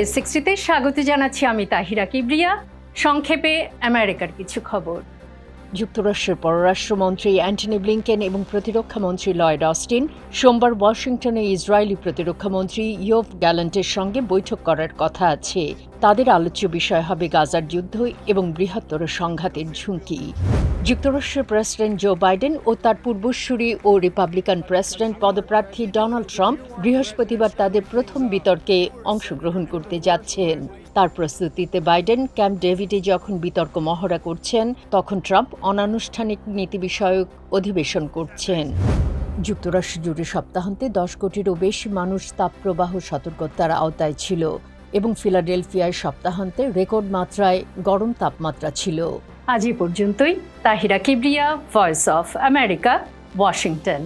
S সিক্সটিতে স্বাগত জানাচ্ছি আমি তাহিরা কিবরিয়া। সংক্ষেপে আমেরিকার কিছু খবর। যুক্তরাষ্ট্রের পররাষ্ট্রমন্ত্রী অ্যান্টনি ব্লিংকেন এবং প্রতিরক্ষামন্ত্রী লয়েড অস্টিন সোমবার ওয়াশিংটনে ইসরায়েলি প্রতিরক্ষামন্ত্রী ইয়োভ গ্যালান্টের সঙ্গে বৈঠক করার কথা আছে। তাদের আলোচ্য বিষয় হবে গাজার যুদ্ধ এবং বৃহত্তর সংঘাতের ঝুঁকি। যুক্তরাষ্ট্রের প্রেসিডেন্ট জো বাইডেন ও তার পূর্বসূরি ও রিপাবলিকান প্রেসিডেন্ট পদপ্রার্থী ডোনাল্ড ট্রাম্প বৃহস্পতিবার তাদের প্রথম বিতর্কে অংশগ্রহণ করতে যাচ্ছেন। তার প্রস্তুতিতে বাইডেন ক্যাম্প ডেভিডে যখন বিতর্ক মহড়া করছেন, তখন ট্রাম্প অনানুষ্ঠানিক নীতি বিষয়ক অধিবেশন করছেন। যুক্তরাষ্ট্র জুড়ে সপ্তাহান্তে দশ কোটিরও বেশি মানুষ তাপপ্রবাহ সতর্কতার আওতায় ছিল। এবং ফিলাডেলফিয়ায় সপ্তাহান্তে রেকর্ড মাত্রায় গরম তাপমাত্রা ছিল। আজ পর্যন্তই। Tahira Kibria Voice of America Washington